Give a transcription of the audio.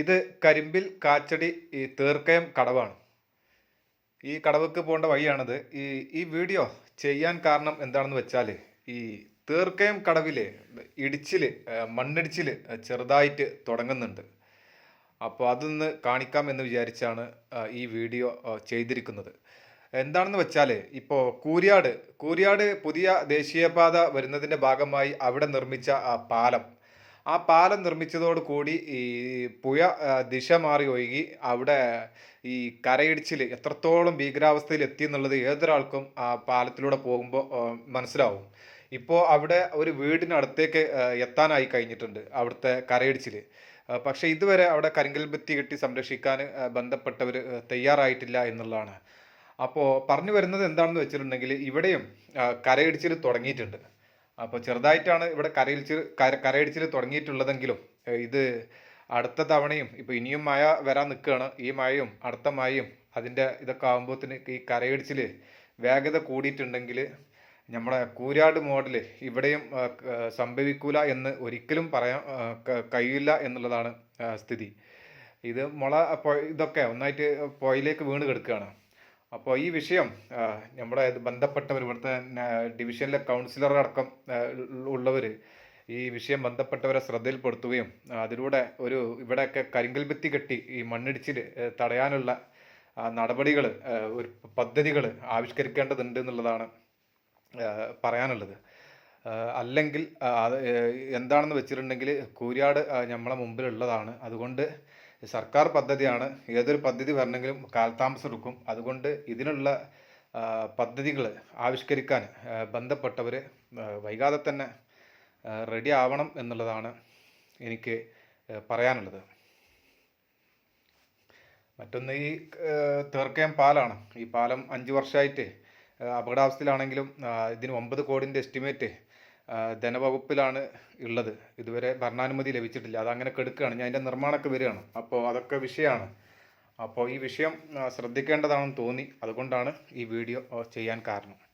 ഇത് കരിമ്പിൽ കാച്ചടി ഈ തീർക്കയം കടവാണ്. ഈ കടവക്ക് പോകേണ്ട വഴിയാണിത്. ഈ ഈ വീഡിയോ ചെയ്യാൻ കാരണം എന്താണെന്ന് വെച്ചാൽ ഈ തീർക്കയം കടവിൽ ഇടിച്ചിൽ മണ്ണിടിച്ചിൽ ചെറുതായിട്ട് തുടങ്ങുന്നുണ്ട്. അപ്പോൾ അതൊന്ന് കാണിക്കാം എന്ന് വിചാരിച്ചാണ് ഈ വീഡിയോ ചെയ്തിരിക്കുന്നത്. എന്താണെന്ന് വെച്ചാൽ ഇപ്പോൾ കൂരിയാട് കൂരിയാട് പുതിയ ദേശീയപാത വരുന്നതിന്റെ ഭാഗമായി അവിടെ നിർമ്മിച്ച പാലം ആ പാലം നിർമ്മിച്ചതോട് കൂടി ഈ പുഴ ദിശ മാറി ഒഴുകി അവിടെ ഈ കരയിടിച്ചിൽ എത്രത്തോളം ഭീകരാവസ്ഥയിൽ എത്തി എന്നുള്ളത് ഏതൊരാൾക്കും ആ പാലത്തിലൂടെ പോകുമ്പോൾ മനസ്സിലാവും. ഇപ്പോൾ അവിടെ ഒരു വീടിനടുത്തേക്ക് എത്താനായി കഴിഞ്ഞിട്ടുണ്ട് അവിടുത്തെ കരയിടിച്ചിൽ പക്ഷേ ഇതുവരെ അവിടെ കരിങ്കൽ ഭിത്തി കെട്ടി സംരക്ഷിക്കാൻ ബന്ധപ്പെട്ടവർ തയ്യാറായിട്ടില്ല എന്നുള്ളതാണ്. അപ്പോൾ പറഞ്ഞു വരുന്നത് എന്താണെന്ന് വെച്ചിട്ടുണ്ടെങ്കിൽ ഇവിടെയും കരയിടിച്ചിൽ തുടങ്ങിയിട്ടുണ്ട്. അപ്പോൾ ചെറുതായിട്ടാണ് ഇവിടെ കരയിടിച്ചിൽ കര കരയിടിച്ചിൽ തുടങ്ങിയിട്ടുള്ളതെങ്കിലും ഇത് അടുത്ത തവണയും ഇപ്പോൾ ഇനിയും മഴ വരാൻ നിൽക്കുകയാണ് ഈ മഴയും അടുത്ത മഴയും അതിന്റെ ഇതൊക്കെ ആകുമ്പോഴത്തേന് ഈ കരയിടിച്ചിൽ വേഗത കൂടിയിട്ടുണ്ടെങ്കിൽ നമ്മുടെ കൂരാട് മോഡൽ ഇവിടെയും സംഭവിക്കൂല എന്ന് ഒരിക്കലും പറയാൻ കഴിയില്ല എന്നുള്ളതാണ് സ്ഥിതി. ഇത് മുള ഇതൊക്കെ ഒന്നായിട്ട് പുഴയിലേക്ക് വീണ് കിടക്കുകയാണ് അപ്പോൾ ഈ വിഷയം നമ്മുടെ ബന്ധപ്പെട്ടവർ ഇവിടുത്തെ ഡിവിഷനിലെ കൗൺസിലർ അടക്കം ഉള്ളവർ ഈ വിഷയം ബന്ധപ്പെട്ടവരെ ശ്രദ്ധയിൽപ്പെടുത്തുകയും അതിലൂടെ ഒരു ഇവിടെയൊക്കെ കരിങ്കൽ ഭിത്തി കെട്ടി ഈ മണ്ണിടിച്ചിൽ തടയാനുള്ള നടപടികൾ ഒരു പദ്ധതികൾ ആവിഷ്കരിക്കേണ്ടതുണ്ട് എന്നുള്ളതാണ് പറയാനുള്ളത്. അല്ലെങ്കിൽ എന്താണെന്ന് വെച്ചിട്ടുണ്ടെങ്കിൽ കൂരിയാട് നമ്മളെ മുമ്പിലുള്ളതാണ്. അതുകൊണ്ട് സർക്കാർ പദ്ധതിയാണ്. ഏതൊരു പദ്ധതി വരണമെങ്കിലും കാലതാമസം എടുക്കും. അതുകൊണ്ട് ഇതിനുള്ള പദ്ധതികൾ ആവിഷ്കരിക്കാൻ ബന്ധപ്പെട്ടവർ വൈകാതെ തന്നെ റെഡി ആവണം എന്നുള്ളതാണ് എനിക്ക് പറയാനുള്ളത്. മറ്റൊന്ന് ഈ തീർക്കയം പാലാണ്. ഈ പാലം അഞ്ച് വർഷമായിട്ട് അപകടാവസ്ഥയിലാണെങ്കിലും ഇതിന് ഒമ്പത് കോടിന്റെ എസ്റ്റിമേറ്റ് ധനവകുപ്പിലാണ് ഉള്ളത്. ഇതുവരെ ഭരണാനുമതി ലഭിച്ചിട്ടില്ല. അതങ്ങനെ കെടുക്കുകയാണ് ഞാൻ അതിന്റെ നിർമ്മാണമൊക്കെ വരികയാണ്. അപ്പോൾ അതൊക്കെ വിഷയമാണ്. അപ്പോൾ ഈ വിഷയം ശ്രദ്ധിക്കേണ്ടതാണെന്ന് തോന്നി. അതുകൊണ്ടാണ് ഈ വീഡിയോ ചെയ്യാൻ കാരണം.